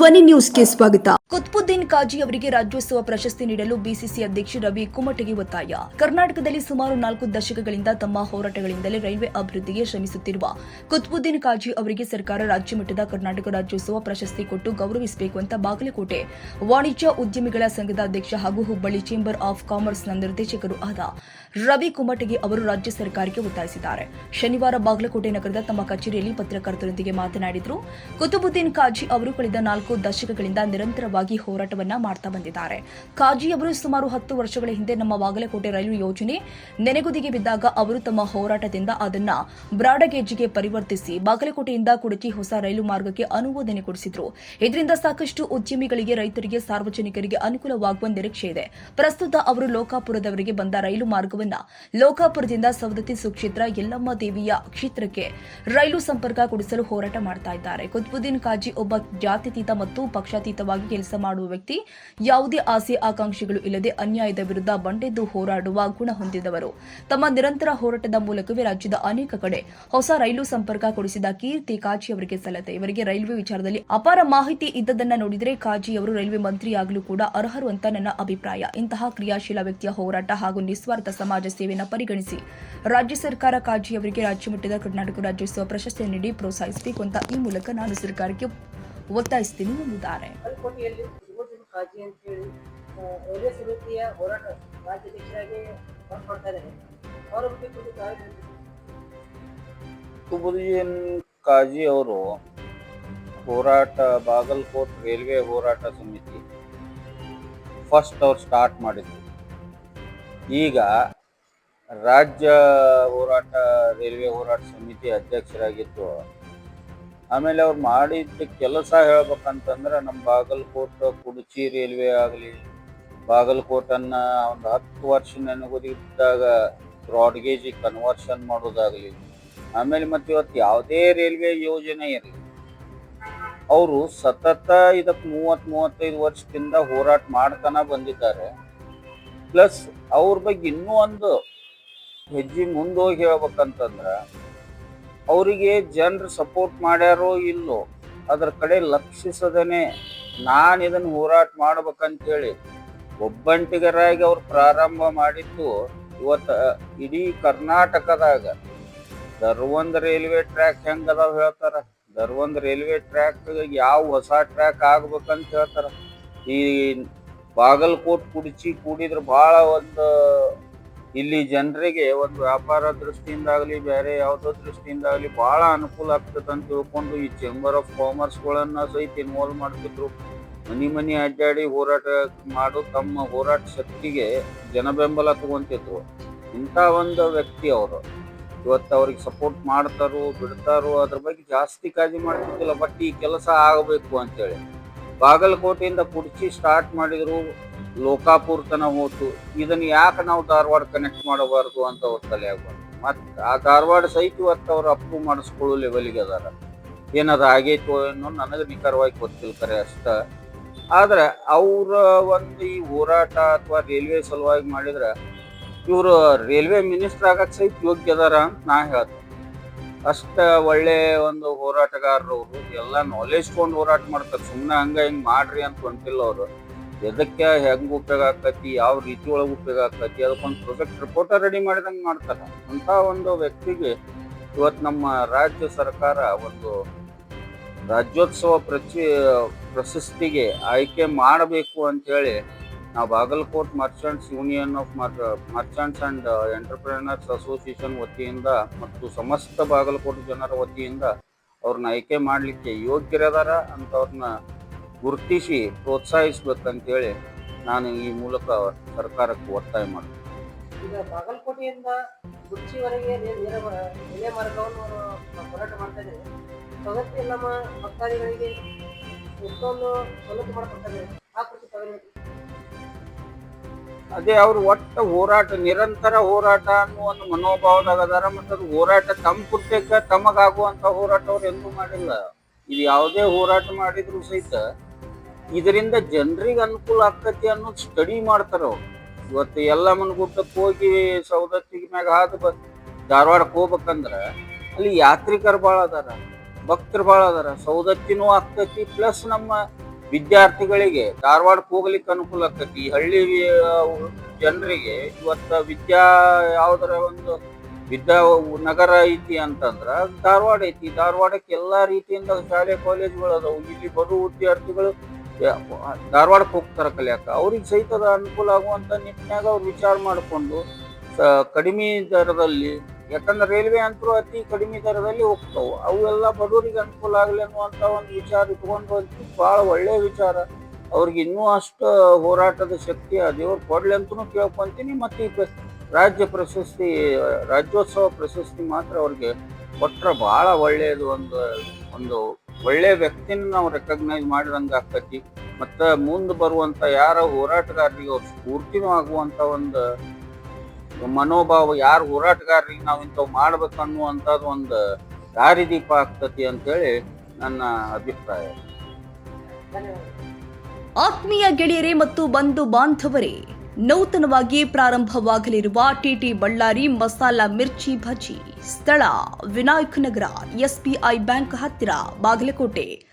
ಧ್ವನಿ ನ್ಯೂಸ್ಗೆ ಸ್ವಾಗತ. ಕುತ್ಬುದ್ದೀನ್ ಕಾಜಿ ಅವರಿಗೆ ರಾಜ್ಯೋತ್ಸವ ಪ್ರಶಸ್ತಿ ನೀಡಲು ಬಿಸಿಸಿ ಅಧ್ಯಕ್ಷ ರವಿ ಕುಮಟಗಿ ಒತ್ತಾಯ. ಕರ್ನಾಟಕದಲ್ಲಿ ಸುಮಾರು ನಾಲ್ಕು ದಶಕಗಳಿಂದ ತಮ್ಮ ಹೋರಾಟಗಳಿಂದಲೇ ರೈಲ್ವೆ ಅಭಿವೃದ್ಧಿಗೆ ಶ್ರಮಿಸುತ್ತಿರುವ ಕುತ್ಬುದ್ದೀನ್ ಕಾಜಿ ಅವರಿಗೆ ಸರ್ಕಾರ ರಾಜ್ಯ ಮಟ್ಟದ ಕರ್ನಾಟಕ ರಾಜ್ಯೋತ್ಸವ ಪ್ರಶಸ್ತಿ ಕೊಟ್ಟು ಗೌರವಿಸಬೇಕು ಅಂತ ಬಾಗಲಕೋಟೆ ವಾಣಿಜ್ಯ ಉದ್ಯಮಿಗಳ ಸಂಘದ ಅಧ್ಯಕ್ಷ ಹಾಗೂ ಹುಬ್ಬಳ್ಳಿ ಚೇಂಬರ್ ಆಫ್ ಕಾಮರ್ಸ್ನ ನಿರ್ದೇಶಕರು ಆದ ರವಿ ಕುಮಟಗಿ ಅವರು ರಾಜ್ಯ ಸರ್ಕಾರಕ್ಕೆ ಒತ್ತಾಯಿಸಿದ್ದಾರೆ. ಶನಿವಾರ ಬಾಗಲಕೋಟೆ ನಗರದ ತಮ್ಮ ಕಚೇರಿಯಲ್ಲಿ ಪತ್ರಕರ್ತರೊಂದಿಗೆ ಮಾತನಾಡಿದರು. ಕುತುಬುದ್ದೀನ್ ಕಾಜಿ ಅವರು ಕಳೆದ ನಾಲ್ಕು ದಶಕಗಳಿಂದ ನಿರಂತರವಾಗಿ ಹೋರಾಟವನ್ನ ಮಾಡ್ತಾ ಬಂದಿದ್ದಾರೆ. ಕಾಜಿ ಅವರು ಸುಮಾರು ಹತ್ತು ವರ್ಷಗಳ ಹಿಂದೆ ನಮ್ಮ ಬಾಗಲಕೋಟೆ ರೈಲು ಯೋಜನೆ ನೆನೆಗುದಿಗೆ ಬಿದ್ದಾಗ ಅವರು ತಮ್ಮ ಹೋರಾಟದಿಂದ ಅದನ್ನ ಬ್ರಾಡಗೇಜ್ಗೆ ಪರಿವರ್ತಿಸಿ ಬಾಗಲಕೋಟೆಯಿಂದ ಕುಡಚಿ ಹೊಸ ರೈಲು ಮಾರ್ಗಕ್ಕೆ ಅನುಮೋದನೆ ಕೊಡಿಸಿದ್ರು. ಇದರಿಂದ ಸಾಕಷ್ಟು ಉದ್ಯಮಿಗಳಿಗೆ, ರೈತರಿಗೆ, ಸಾರ್ವಜನಿಕರಿಗೆ ಅನುಕೂಲವಾಗುವ ನಿರೀಕ್ಷೆ ಇದೆ. ಪ್ರಸ್ತುತ ಅವರು ಲೋಕಾಪುರದವರೆಗೆ ಬಂದ ರೈಲು ಮಾರ್ಗವನ್ನ ಲೋಕಾಪುರದಿಂದ ಸವದತ್ತಿ ಸುಕ್ಷೇತ್ರ, ಯಲ್ಲಮ್ಮ ದೇವಿಯ ಕ್ಷೇತ್ರಕ್ಕೆ ರೈಲು ಸಂಪರ್ಕ ಕೊಡಿಸಲು ಹೋರಾಟ ಮಾಡ್ತಾ ಇದ್ದಾರೆ. ಕುತ್ಬುದ್ದೀನ್ ಕಾಜಿ ಒಬ್ಬ ಜಾತ್ಯತೀತ ಮತ್ತು ಪಕ್ಷಾತೀತವಾಗಿ ಕೆಲಸ ಮಾಡುವ ವ್ಯಕ್ತಿ, ಯಾವುದೇ ಆಸೆ ಆಕಾಂಕ್ಷೆಗಳು ಇಲ್ಲದೆ ಅನ್ಯಾಯದ ವಿರುದ್ಧ ಬಂಡೆದ್ದು ಹೋರಾಡುವ ಗುಣ ಹೊಂದಿದವರು. ತಮ್ಮ ನಿರಂತರ ಹೋರಾಟದ ಮೂಲಕವೇ ರಾಜ್ಯದ ಅನೇಕ ಕಡೆ ಹೊಸ ರೈಲು ಸಂಪರ್ಕ ಕೊಡಿಸಿದ ಕೀರ್ತಿ ಕಾಜಿ ಅವರಿಗೆ ಸಲ್ಲತೆ ಇವರಿಗೆ ರೈಲ್ವೆ ವಿಚಾರದಲ್ಲಿ ಅಪಾರ ಮಾಹಿತಿ ಇದ್ದದನ್ನ ನೋಡಿದರೆ ಕಾಜಿ ಅವರು ರೈಲ್ವೆ ಮಂತ್ರಿಯಾಗಲು ಕೂಡ ಅರ್ಹರು ಅಂತ ನನ್ನ ಅಭಿಪ್ರಾಯ. ಇಂತಹ ಕ್ರಿಯಾಶೀಲ ವ್ಯಕ್ತಿಯ ಹೋರಾಟ ಹಾಗೂ ನಿಸ್ವಾರ್ಥ ಸಮಾಜ ಸೇವೆಯನ್ನು ಪರಿಗಣಿಸಿ ರಾಜ್ಯ ಸರ್ಕಾರ ಕಾಜಿ ಅವರಿಗೆ ರಾಜ್ಯ ಮಟ್ಟದ ಕರ್ನಾಟಕ ರಾಜ್ಯೋತ್ಸವ ಪ್ರಶಸ್ತಿ ನೀಡಿ ಪ್ರೋತ್ಸಾಹಿಸಬೇಕು ಅಂತ ಈ ಮೂಲಕ ನಾನು ಸರ್ಕಾರಕ್ಕೆ ಒತ್ತಾಯಿಸ್ತೀನಿ ಎಂದಿದ್ದಾರೆ ಬಾಗಲಕೋಟೆಯಲ್ಲಿ ಸುಬೋಧನ ಕಾಜಿ ಅಂತೇಳಿ ಆ, ರೈಲ್ವೆ ಸಮಿತಿಯ ಹೋರಾಟ ರಾಜ್ಯಾಧ್ಯಕ್ಷರಾಗಿ ವರ್ಕ್ ಮಾಡ್ತಾ ಇದ್ದಾರೆ. ಅವರ ಬಗ್ಗೆ ಕುರಿತು ತಾವು ಏನು ಹೇಳ್ತೀರಿ? ಕುತುಬುದ್ದೀನ್ ಕಾಜಿ ಅವರು ಹೋರಾಟ ಬಾಗಲಕೋಟ್ ರೈಲ್ವೆ ಹೋರಾಟ ಸಮಿತಿ ಫಸ್ಟ್ ಅವ್ರು ಸ್ಟಾರ್ಟ್ ಮಾಡಿದ್ರು. ಈಗ ರಾಜ್ಯ ಹೋರಾಟ ರೈಲ್ವೆ ಹೋರಾಟ ಸಮಿತಿ ಅಧ್ಯಕ್ಷರಾಗಿದ್ದು ಆಮೇಲೆ ಅವ್ರು ಮಾಡಿದ್ದ ಕೆಲಸ ಹೇಳ್ಬೇಕಂತಂದ್ರೆ ನಮ್ಮ ಬಾಗಲಕೋಟೆ, ಕುಡಚಿ ರೈಲ್ವೆ ಆಗಲಿ, ಬಾಗಲಕೋಟನ್ನ ಒಂದು ಹತ್ತು ವರ್ಷ ನೆನಗುದಿದ್ದಾಗ ಬ್ರಾಡ್ಗೇಜಿಗೆ ಕನ್ವರ್ಷನ್ ಮಾಡೋದಾಗಲಿ. ಆಮೇಲೆ ಮತ್ತೆ ಇವತ್ತು ಯಾವುದೇ ರೈಲ್ವೆ ಯೋಜನೆ ಇರಲಿ. ಅವರು ಸತತ ಇದಕ್ಕೆ ಮೂವತ್ತು, ಮೂವತ್ತೈದು ವರ್ಷದಿಂದ ಹೋರಾಟ ಮಾಡ್ತಾನ ಬಂದಿದ್ದಾರೆ. ಪ್ಲಸ್ ಅವ್ರ ಬಗ್ಗೆ ಇನ್ನೂ ಒಂದು ಹೆಜ್ಜೆ ಮುಂದೋಗಿ ಹೇಳ್ಬೇಕಂತಂದ್ರ ಅವರಿಗೆ ಜನರು ಸಪೋರ್ಟ್ ಮಾಡ್ಯಾರೋ ಇಲ್ಲೋ, ಅದರ ಕಡೆ ಲಕ್ಷಿಸದೇನೆ ನಾನು ಇದನ್ನು ಹೋರಾಟ ಮಾಡ್ಬೇಕಂತೇಳಿ ಒಬ್ಬಂಟಿಗರಾಗಿ ಅವ್ರು ಪ್ರಾರಂಭ ಮಾಡಿದ್ದು ಇವತ್ತು ಇಡೀ ಕರ್ನಾಟಕದಾಗ. ದರ್ವಂದ್ ರೈಲ್ವೆ ಟ್ರ್ಯಾಕ್ ಹೆಂಗೆ ಹೇಳ್ತಾರ? ದರ್ವಂದ್ ರೈಲ್ವೆ ಟ್ರ್ಯಾಕ್ ಯಾವ ಹೊಸ ಟ್ರ್ಯಾಕ್ ಆಗ್ಬೇಕಂತ ಹೇಳ್ತಾರ? ಈ ಬಾಗಲಕೋಟ್ ಕುಡಿಸಿ ಕೂಡಿದ್ರೆ ಬಹಳ ಒಂದು ಇಲ್ಲಿ ಜನರಿಗೆ ಒಂದು ವ್ಯಾಪಾರ ದೃಷ್ಟಿಯಿಂದಾಗಲಿ, ಬೇರೆ ಯಾವುದೋ ದೃಷ್ಟಿಯಿಂದಾಗಲಿ ಬಹಳ ಅನುಕೂಲ ಆಗ್ತದೆ ಅಂತ ತಿಳ್ಕೊಂಡು ಈ ಚೇಂಬರ್ ಆಫ್ ಕಾಮರ್ಸ್ಗಳನ್ನ ಸಹಿತ ಇನ್ವಾಲ್ವ್ ಮಾಡ್ತಿದ್ರು. ಮನಿ ಮನಿ ಅಡ್ಡಾಡಿ ಹೋರಾಟ ಮಾಡು ತಮ್ಮ ಹೋರಾಟ ಶಕ್ತಿಗೆ ಜನ ಬೆಂಬಲ ತಗೊಂತಿದ್ರು. ಇಂಥ ಒಂದು ವ್ಯಕ್ತಿ ಅವರು. ಇವತ್ತು ಅವ್ರಿಗೆ ಸಪೋರ್ಟ್ ಮಾಡ್ತಾರೋ, ಬಿಡ್ತಾರೋ, ಅದ್ರ ಬಗ್ಗೆ ಜಾಸ್ತಿ ಕಾಳಜಿ ಮಾಡ್ತಿದ್ದಿಲ್ಲ ಬಟ್ ಈ ಕೆಲಸ ಆಗಬೇಕು ಅಂತೇಳಿ. ಬಾಗಲಕೋಟೆಯಿಂದ ಕುರ್ಚಿ ಸ್ಟಾರ್ಟ್ ಮಾಡಿದ್ರು. ಲೋಕಾಪುರ್ ತನ ಹೋತು. ಇದನ್ನ ಯಾಕೆ ನಾವು ಧಾರವಾಡ ಕನೆಕ್ಟ್ ಮಾಡಬಾರ್ದು ಅಂತ ಅವ್ರ ತಲೆ ಆಗ್ಬಾರ್ದು. ಮತ್ತೆ ಆ ಧಾರವಾಡ ಸಹಿತ ಇವತ್ತು ಅವ್ರು ಅಪ್ರೂವ್ ಮಾಡಿಸ್ಕೊಳ್ಳೋ ಲೆವೆಲ್ಗೆ ಅದಾರ. ಏನದು ಆಗೈತೋ ಅನ್ನೋ ನನಗೆ ನಿಖರವಾಗಿ ಗೊತ್ತಿಲ್ಲ ಕರೆ ಅಷ್ಟ. ಆದ್ರೆ ಅವರ ಒಂದು ಈ ಹೋರಾಟ ಅಥವಾ ರೈಲ್ವೆ ಸಲುವಾಗಿ ಮಾಡಿದ್ರೆ ಇವರು ರೈಲ್ವೆ ಮಿನಿಸ್ಟರ್ ಆಗಕ್ಕೆ ಸಹಿತ ಯೋಗ್ಯ ಅದಾರ ಅಂತ ನಾ ಹೇಳ್ತೀನಿ ಅಷ್ಟ ಒಳ್ಳೆ ಒಂದು ಹೋರಾಟಗಾರರು ಅವರು ಎಲ್ಲ ನಾಲೆಜ್ ಕೊಂಡು ಹೋರಾಟ ಮಾಡ್ತಾರೆ. ಸುಮ್ಮನೆ ಹಂಗ ಹಿಂಗೆ ಮಾಡ್ರಿ ಅಂತ ಹೊಂಟಿಲ್ಲ ಅವರು. ಎದಕ್ಕೆ ಹೆಂಗ್ ಉಪಯೋಗ ಆಗ್ತೈತಿ, ಯಾವ ರೀತಿ ಒಳಗೆ ಉಪಯೋಗ ಆಗ್ತೈತಿ, ಅದಕ್ಕೊಂದು ಪ್ರೊಜೆಕ್ಟ್ ರಿಪೋರ್ಟ್ ರೆಡಿ ಮಾಡಿದಂಗೆ ಮಾಡ್ತಾರೆ. ಅಂತ ಒಂದು ವ್ಯಕ್ತಿಗೆ ಇವತ್ತು ನಮ್ಮ ರಾಜ್ಯ ಸರ್ಕಾರ ಒಂದು ರಾಜ್ಯೋತ್ಸವ ಪ್ರಚಿ, ಪ್ರಶಸ್ತಿಗೆ ಆಯ್ಕೆ ಮಾಡಬೇಕು ಅಂತ ಹೇಳಿ ನಾವು Bagalkot merchants union of merchants and entrepreneurs association ವತಿಯಿಂದ ಮತ್ತು ಸಮಸ್ತ ಬಾಗಲಕೋಟೆ ಜನರ ವತಿಯಿಂದ ಅವ್ರನ್ನ ಆಯ್ಕೆ ಮಾಡಲಿಕ್ಕೆ ಯೋಗ್ಯರದಾರ ಅಂತವ್ರನ್ನ ಗುರುತಿಸಿ ಪ್ರೋತ್ಸಾಹಿಸ್ಬೇಕಂತೇಳಿ ನಾನು ಈ ಮೂಲಕ ಸರ್ಕಾರಕ್ಕೆ ಒತ್ತಾಯ ಮಾಡ್ತೀನಿ. ಈಗ ಬಾಗಲಕೋಟೆಯಿಂದ ಕುರ್ಚಿವರೆಗೆ ನೇರ ಮಾರ್ಗವನ್ನು ಹೋರಾಟ ಮಾಡ್ತಾ ಇದ್ದಾರೆ. ಸವದತ್ತಿ ನಮ್ಮ ಭಕ್ತಾದಿಗಳಿಗೆ ಎಷ್ಟೊಂದು ಸವಲತ್ತು ಮಾಡಿಕೊಡ್ತಾರೆ. ಆ ಕುರಿತು? ಅದೇ ಅವ್ರು ಒಟ್ಟು ಹೋರಾಟ ನಿರಂತರ ಹೋರಾಟ ಅನ್ನೋ ಒಂದು ಮನೋಭಾವದಾಗ ಅದಾರ ಮತ್ತು ಅದು ಹೋರಾಟ ತಮ್ಮ ಕುರ್ತಕ್ಕೆ ತಮಗಾಗುವಂಥ ಹೋರಾಟ ಅವ್ರು ಎಂದೂ ಮಾಡಿಲ್ಲ. ಇದು ಯಾವುದೇ ಹೋರಾಟ ಮಾಡಿದ್ರು ಸಹಿತ ಇದರಿಂದ ಜನರಿಗೆ ಅನುಕೂಲ ಆಕತಿ ಅನ್ನೋದು ಸ್ಟಡಿ ಮಾಡ್ತಾರ ಅವ್ರು. ಇವತ್ತು ಎಲ್ಲ ಮನ್ಗುಟ್ಟಕ್ಕೆ ಹೋಗಿ ಸೌದತ್ತಿಗೆ ಮ್ಯಾಗ ಹಾದು ಬ ಧಾರವಾಡಕ್ಕೆ ಹೋಗ್ಬೇಕಂದ್ರ ಅಲ್ಲಿ ಯಾತ್ರಿಕರು ಭಾಳ ಅದಾರ, ಭಕ್ತರು ಭಾಳ ಅದಾರ. ಸೌದತ್ತಿನೂ ಆಗ್ತೈತಿ ಪ್ಲಸ್ ನಮ್ಮ ವಿದ್ಯಾರ್ಥಿಗಳಿಗೆ ಧಾರವಾಡಕ್ಕೆ ಹೋಗ್ಲಿಕ್ಕೆ ಅನುಕೂಲ ಆಕತಿ ಹಳ್ಳಿ ಜನರಿಗೆ ಇವತ್ತು ವಿದ್ಯಾ ಯಾವ್ದಾರ ಒಂದು ವಿದ್ಯಾ ನಗರ ಐತಿ ಅಂತಂದ್ರ ಧಾರವಾಡ ಐತಿ. ಧಾರವಾಡಕ್ಕೆ ಎಲ್ಲಾ ರೀತಿಯಿಂದ ಶಾಲೆ ಕಾಲೇಜ್ಗಳು ಅದಾವು. ಇಲ್ಲಿ ಬರುವ ವಿದ್ಯಾರ್ಥಿಗಳು ಧಾರವಾಡಕ್ಕೆ ಹೋಗ್ತಾರೆ ಕಲಿಯಾಕ ಅವ್ರಿಗೆ ಸಹಿತದ ಅನುಕೂಲ ಆಗುವಂತ ನಿಟ್ಟಿನಾಗ ಅವ್ರು ವಿಚಾರ ಮಾಡಿಕೊಂಡು ಕಡಿಮೆ ದರದಲ್ಲಿ, ಯಾಕಂದ್ರೆ ರೈಲ್ವೆ ಅಂತರೂ ಅತಿ ಕಡಿಮೆ ದರದಲ್ಲಿ ಹೋಗ್ತಾವೆ. ಅವೆಲ್ಲ ಬಡವರಿಗೆ ಅನುಕೂಲ ಆಗಲಿ ಅನ್ನುವಂಥ ಒಂದು ವಿಚಾರ ಇಟ್ಕೊಂಡು ಅಂತೂ ಬಹಳ ಒಳ್ಳೆಯ ವಿಚಾರ. ಅವ್ರಿಗೆ ಇನ್ನೂ ಅಷ್ಟು ಹೋರಾಟದ ಶಕ್ತಿ ಆ ದೇವ್ರು ಕೊಡ್ಲಿ ಅಂತೂ ಕೇಳ್ಕೊಂತೀನಿ. ಮತ್ತೆ ಈ ರಾಜ್ಯ ಪ್ರಶಸ್ತಿ, ರಾಜ್ಯೋತ್ಸವ ಪ್ರಶಸ್ತಿ ಮಾತ್ರ ಅವ್ರಿಗೆ ಕೊಟ್ಟರೆ ಬಹಳ ಒಳ್ಳೆಯದು ಒಂದು ಒಂದು ಒಳ್ಳೆಯ ವ್ಯಕ್ತಿನ ನಾವು ರೆಕಗ್ನೈಸ್ ಮಾಡಿದಂಗೆ ಆಗ್ತೈತಿ. ಮತ್ತು ಮುಂದೆ ಬರುವಂತ ಯಾರ ಹೋರಾಟಗಾರರಿಗೆ ಅವ್ರ ಸ್ಫೂರ್ತಿನೂ ಆಗುವಂತ ಒಂದು ಮನೋಭಾವ ಯಾರು ಹೋರಾಟಗಾರರಿಗೆ ನಾವು ಇಂಥವು ಮಾಡ್ಬೇಕು ಅನ್ನುವಂಥದ್ದು ಒಂದು ದಾರಿದೀಪ ಆಗ್ತತಿ ಅಂತೇಳಿ ನನ್ನ ಅಭಿಪ್ರಾಯ. ಆತ್ಮೀಯ ಗೆಳೆಯರೇ ಮತ್ತು ಬಂಧು ಬಾಂಧವರೇ ನೂತನವಾಗಿ ಪ್ರಾರಂಭವಾಗಲಿರುವ ಟಿಟಿ ಬಳ್ಳಾರಿ ಮಸಾಲಾ ಮಿರ್ಚಿ ಭಜಿ. ಸ್ಥಳ ವಿನಾಯಕ್ ನಗರ, ಎಸ್ಬಿಐ ಬ್ಯಾಂಕ್ ಹತ್ತಿರ, ಬಾಗಲಕೋಟೆ.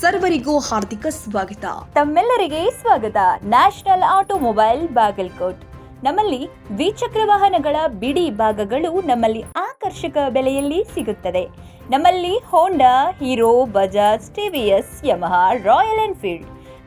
ಸರ್ವರಿಗೂ ಹಾರ್ದಿಕ ಸ್ವಾಗತ. ತಮ್ಮೆಲ್ಲರಿಗೆ ಸ್ವಾಗತ. National automobile Bagalkot. ನಮ್ಮಲ್ಲಿ ದ್ವಿಚಕ್ರ ವಾಹನಗಳ ಬಿಡಿ ಭಾಗಗಳು ನಮ್ಮಲ್ಲಿ ಆಕರ್ಷಕ ಬೆಲೆಯಲ್ಲಿ ಸಿಗುತ್ತದೆ. ನಮ್ಮಲ್ಲಿ Honda Hero Bajaj TVS Yamaha Royal Enfield